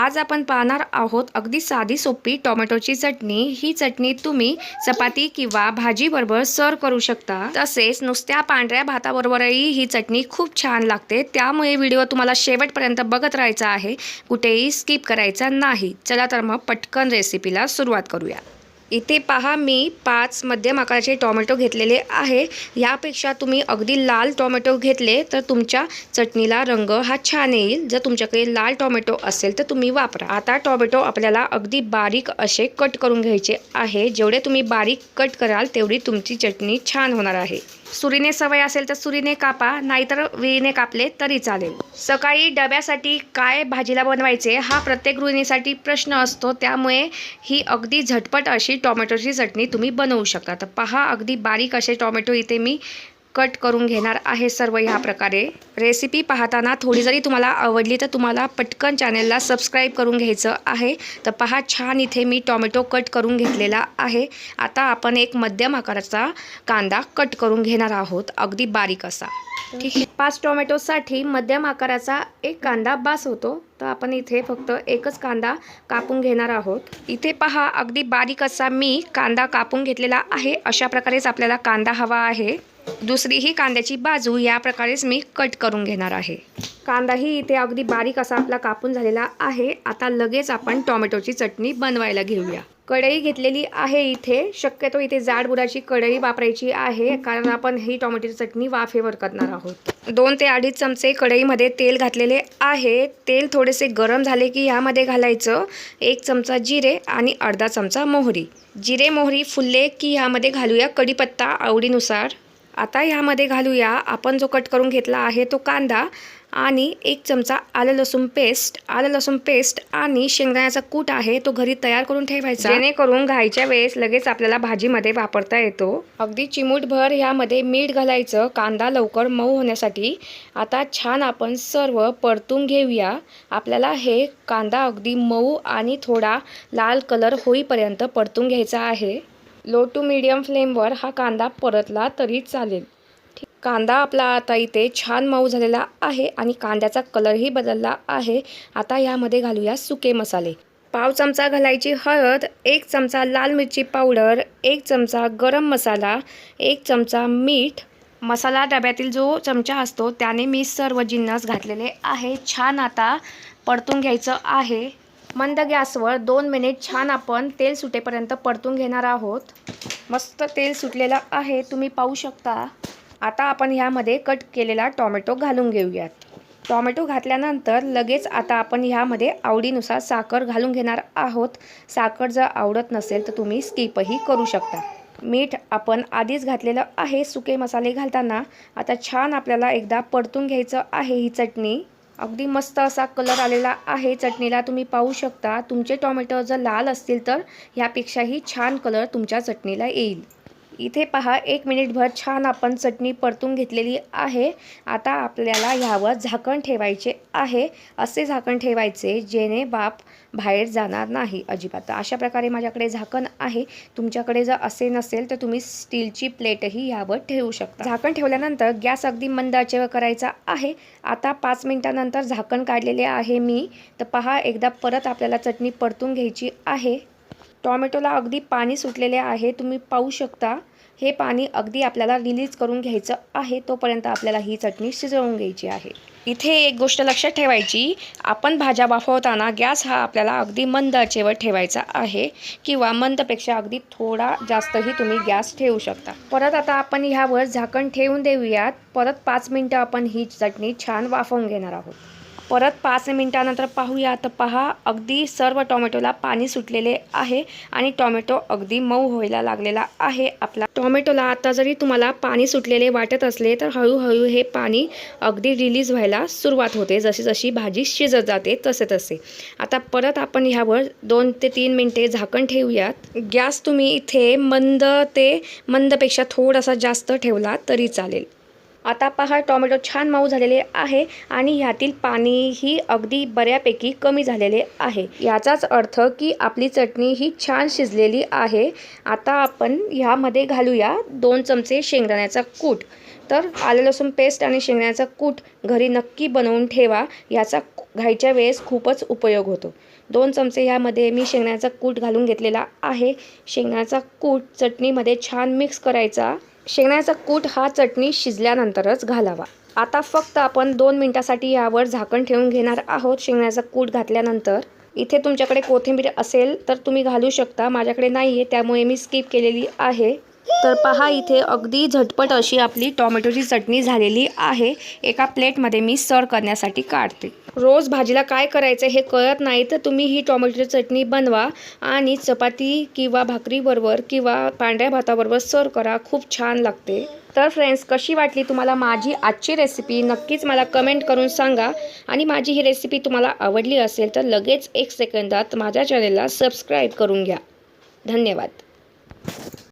आज आपण पाहणार आहोत अगदी साधी सोपी टोमॅटोची चटणी. ही चटणी तुम्ही चपाती किंवा भाजीबरोबर सर्व करू शकता. तसेच नुसत्या पांढऱ्या भाताबरोबरही ही चटणी खूप छान लागते. त्यामुळे व्हिडिओ तुम्हाला शेवटपर्यंत बघत राहायचा आहे. कुठेही स्किप करायचा नाही. चला तर मग पटकन रेसिपीला सुरुवात करूया. इथे पहा मी पाच मध्यम आकाराचे टोमॅटो घेतलेले आहे. यापेक्षा तुम्ही अगदी लाल टोमॅटो घेतले तर तुमच्या चटणीला रंग हा छान येईल. जर तुमच्याकडे लाल टोमॅटो असेल तर तुम्ही वापरा. आता टॉमॅटो आपल्याला अगदी बारीक असे कट करून घ्यायचे आहे. जेवढे तुम्ही बारीक कट कराल तेवढी तुमची चटणी छान होणार आहे. सुरीने सवय असेल तर सुरीने कापा नाहीतर विळीने कापले तरी चालेल. सकाळी डब्यासाठी काय भाजीला बनवायचे हा प्रत्येक गृहिणीसाठी प्रश्न असतो. त्यामुळे ही अगदी झटपट अशी टॉमॅटोची चटणी तुम्ही बनवू शकता. तर पहा अगदी बारीक असे टोमॅटो इथे मी कट करून घेणार आहे सर्व ह्या प्रकारे. रेसिपी पाहताना थोडी जरी तुम्हाला आवडली तर तुम्हाला पटकन चॅनेलला सबस्क्राईब करून घ्यायचं आहे. तर पहा छान इथे मी टोमॅटो कट करून घेतलेला आहे. आता आपण एक मध्यम आकाराचा कांदा कट करून घेणार आहोत. अगदी बारीक असा. ठीक आहे. पाच टोमॅटोसाठी मध्यम आकाराचा एक कांदा बास होतो. तर आपण इथे फक्त एकच कांदा कापून घेणार आहोत. इथे पहा अगदी बारीक असा मी कांदा कापून घेतलेला आहे. अशा प्रकारेच आपल्याला कांदा हवा आहे. दुसरी ही कांद्याची बाजू या प्रकारेच मी कट करून घेणार आहे. कांदाही इथे अगदी बारीक असा आपला कापून झालेला आहे. आता लगेच आपण टोमॅटोची चटणी बनवायला घेऊया. कढई घेतलेली आहे इथे. शक्यतो इथे जाड बुडाची कढई वापरायची आहे कारण आपण ही टोमॅटोची चटणी वाफेवर करणार आहोत. दोन ते अडीच चमचे कढईमध्ये तेल घातलेले आहे. तेल थोडेसे गरम झाले की ह्यामध्ये घालायचं. एक चमचा जिरे आणि अर्धा चमचा मोहरी. जिरे मोहरी फुलले की ह्यामध्ये घालूया कढीपत्ता आवडीनुसार. आता ह्यामध्ये घालूया. आपण जो कट करून घेतला आहे तो कांदा आणि एक चमचा आलं लसूण पेस्ट. आलं लसूण पेस्ट आणि शेंगदाण्याचा कूट आहे तो घरी तयार करून ठेवायचा. जेणेकरून घायच्या वेळेस लगेच आपल्याला भाजीमध्ये वापरता येतो. अगदी चिमूटभर ह्यामध्ये मीठ घालायचं. कांदा लवकर मऊ होण्यासाठी. आता छान आपण सर्व परतून घेऊया. आपल्याला हे कांदा अगदी मऊ आणि थोडा लाल कलर होईपर्यंत परतून घ्यायचा आहे. लो टू मीडियम फ्लेमवर हा कांदा परतला तरी चालेल. ठीक कांदा आपला आता इथे छान मऊ झालेला आहे आणि कांद्याचा कलरही बदलला आहे. आता यामध्ये घालूया सुके मसाले. पाव चमचा घालायची हळद एक चमचा लाल मिरची पावडर एक चमचा गरम मसाला एक चमचा मीठ. मसाला डब्यातील जो चमचा असतो त्याने मी सर्व जिन्नस घातलेले आहे. छान आता परतून घ्यायचं आहे. मंद गॅसवर दोन मिनिट छान आपण तेल सुटेपर्यंत परतून घेणार आहोत. मस्त तेल सुटलेलं आहे तुम्ही पाहू शकता. आता आपण ह्यामध्ये कट केलेला टॉमॅटो घालून घेऊयात. टॉमॅटो घातल्यानंतर लगेच आता आपण ह्यामध्ये आवडीनुसार साखर घालून घेणार आहोत. साखर जर आवडत नसेल तर तुम्ही स्किपही करू शकता. मीठ आपण आधीच घातलेलं आहे सुके मसाले घालताना. आता छान आपल्याला एकदा परतून घ्यायचं आहे ही चटणी. अगदी मस्त असा कलर आलेला आहे चटणीला. तुम्ही पाहू शकता तुमचे टॉमॅटो जर लाल असतील तर ह्यापेक्षाही छान कलर तुमच्या चटणीला येईल. इथे पहा एक मिनिटभर छान आपण चटणी परतून घेतलेली आहे. आता आपल्याला ह्यावर झाकण ठेवायचे आहे. असे झाकण ठेवायचे जेणे बाप बाहेर जाणार नाही अजिबात. अशा प्रकारे माझ्याकडे झाकण आहे. तुमच्याकडे जर असे नसेल तर तुम्ही स्टीलची प्लेटही यावर ठेवू शकता. झाकण ठेवल्यानंतर गॅस अगदी मंद करायचा आहे. आता पाच मिनटानंतर झाकण काढलेले आहे मी. तर पहा एकदा परत आपल्याला चटणी परतून घ्यायची आहे. टॉमॅटोला अगदी पाणी सुटलेले आहे तुम्ही पाहू शकता. हे पाणी अगदी आपल्याला रिलीज करून घ्यायचं आहे तोपर्यंत आपल्याला ही चटणी शिजवून घ्यायची आहे. इथे एक गोष्ट लक्षात ठेवायची आपण भाज्या वाफवताना गॅस हा आपल्याला अगदी मंद आचेवर ठेवायचा आहे किंवा मंदपेक्षा अगदी थोडा जास्तही तुम्ही गॅस ठेवू शकता. परत आता आपण ह्यावर झाकण ठेवून देऊयात. परत पाच मिनटं आपण ही चटणी छान वाफवून घेणार आहोत. परत पाच मिनटानंतर पाहूया. तर पहा अगदी सर्व टोमॅटोला पाणी सुटलेले आहे आणि टोमॅटो अगदी मऊ व्हायला लागलेला आहे आपला. टोमॅटोला आता जरी तुम्हाला पाणी सुटलेले वाटत असले तर हळूहळू हे पाणी अगदी रिलीज व्हायला सुरुवात होते. जशी जशी भाजी शिजत जाते तसे तसे आता परत आपण ह्यावर दोन ते तीन मिनटे झाकण ठेवूयात. गॅस तुम्ही इथे मंद ते मंदपेक्षा थोडासा जास्त ठेवला तरी चालेल. आता पहा टोमॅटो छान मऊ झालेले आहे आणि ह्यातील पाणीही अगदी बऱ्यापैकी कमी झालेले आहे. याचाच अर्थ की आपली चटणी ही छान शिजलेली आहे. आता आपण ह्यामध्ये घालूया दोन चमचे शेंगदाण्याचा कूट. तर आलं लसूण पेस्ट आणि शेंगदाण्याचा कूट घरी नक्की बनवून ठेवा. याचा घायच्या वेळेस खूपच उपयोग होतो. दोन चमचे ह्यामध्ये मी शेंगण्याचा कूट घालून घेतलेला आहे. शेंगण्याचा कूट चटणीमध्ये छान मिक्स करायचा. शेंगण्याचा कूट हा चटणी शिजल्यानंतरच घालावा. आता फक्त आपण दोन मिनटासाठी यावर झाकण ठेवून घेणार आहोत. शेंगण्याचा कूट घातल्यानंतर इथे तुमच्याकडे कोथिंबीर असेल तर तुम्ही घालू शकता. माझ्याकडे नाही आहे त्यामुळे मी स्किप केलेली आहे. तर पहा इथे अगदी झटपट अशी आपली टॉमॅटोची चटणी झालेली आहे. एका प्लेटमध्ये मी सर्व करण्यासाठी काढते. रोज भाजीला काय करायचं हे कळत नाही तर तुम्ही ही टॉमॅटोची चटणी बनवा आणि चपाती किंवा भाकरीबरोबर किंवा पांढऱ्या भाताबरोबर सर्व करा खूप छान लागते. तर फ्रेंड्स कशी वाटली तुम्हाला माझी आजची रेसिपी नक्कीच मला कमेंट करून सांगा. आणि माझी ही रेसिपी तुम्हाला आवडली असेल तर लगेच एक सेकंदात माझ्या चॅनलला सबस्क्राईब करून घ्या. धन्यवाद.